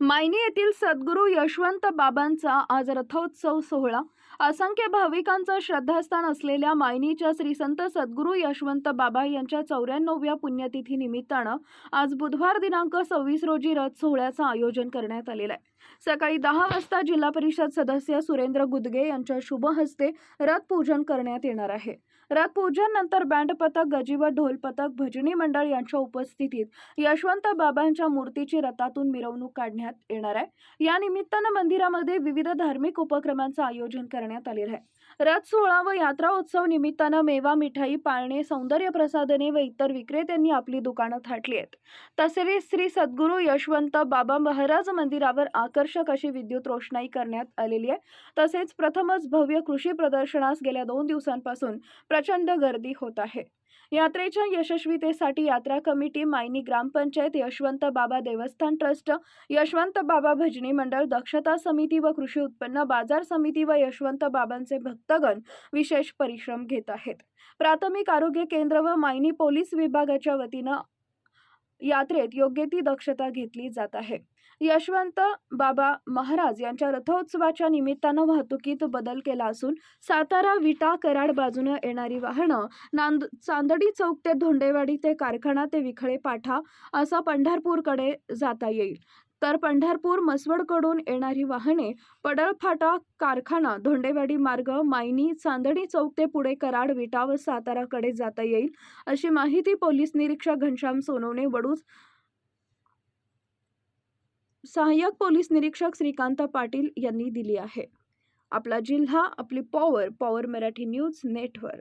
मायनी येथील सद्गुरू यशवंत बाबांचा आज रथोत्सव सोहळा. असंख्य भाविकांचं श्रद्धास्थान असलेल्या मायनीच्या श्री संत सद्गुरू यशवंत बाबा यांच्या चौऱ्याण्णव्या पुण्यतिथी निमित्तानं आज बुधवार दिनांक सव्वीस रोजी रथ सोहळ्याचं आयोजन करण्यात आलेलं आहे. सकाळी दहा वाजता जिल्हा परिषद सदस्य सुरेंद्र गुदगे यांच्या शुभ हस्ते रथ पूजन करण्यात येणार आहे. रथ पूजन नंतर बँड पथक गजी ढोल पथक भजनी मंडळ यांच्या उपस्थितीत यशवंत बाबांच्या मूर्तीची रथातून मिरवणूक काढण्यात येणार आहे. या निमित्तानं मंदिरामध्ये विविध धार्मिक उपक्रमांचं आयोजन करण्यात आलेलं आहे. रथ सोहळा व यात्रा उत्सव निमित्तानं मेवा मिठाई पाळणे सौंदर्य प्रसाधने व इतर विक्रेत्यांनी आपली दुकानं थाटली आहेत. तसेच श्री सद्गुरू यशवंत बाबा महाराज मंदिरावर आकर्षक अशी विद्युत रोषणाई करण्यात आलेली आहे. तसेच प्रथमच भव्य कृषी प्रदर्शनास गेल्या दोन दिवसांपासून प्रचंड गर्दी होत आहे. यात्रेच्या यशस्वीतेसाठी यात्रा कमिटी मायनी ग्रामपंचायत यशवंत बाबा देवस्थान ट्रस्ट यशवंत बाबा भजनी मंडळ दक्षता समिती व कृषी उत्पन्न बाजार समिती व यशवंत बाबांचे भक्तगण विशेष परिश्रम घेत आहेत. प्राथमिक आरोग्य केंद्र व मायनी पोलीस विभागाच्या वतीनं यात्रेत योग्य ती दक्षता घेतली जात आहे. यशवंत बाबा महाराज यांच्या रथोत्सवाच्या निमित्तानं वाहतुकीत बदल केला असून सातारा विटा कराड बाजूनं येणारी वाहनं नांद चांदडी चौक ते धोंडेवाडी ते कारखाना ते विखळे पाठा असं पंढरपूरकडे जाता येईल. तर पंढरपूर मसवडकडून येणारी वाहने पडळफाटा कारखाना धोंडेवाडी मार्ग मायनी चांदणी चौक ते पुढे कराड विटा व साताराकडे जाता येईल अशी माहिती पोलीस निरीक्षक घनश्याम सोनवणे वडूज सहाय्यक पोलीस निरीक्षक श्रीकांत पाटील यांनी दिली आहे. आपला जिल्हा आपली power power Marathi news network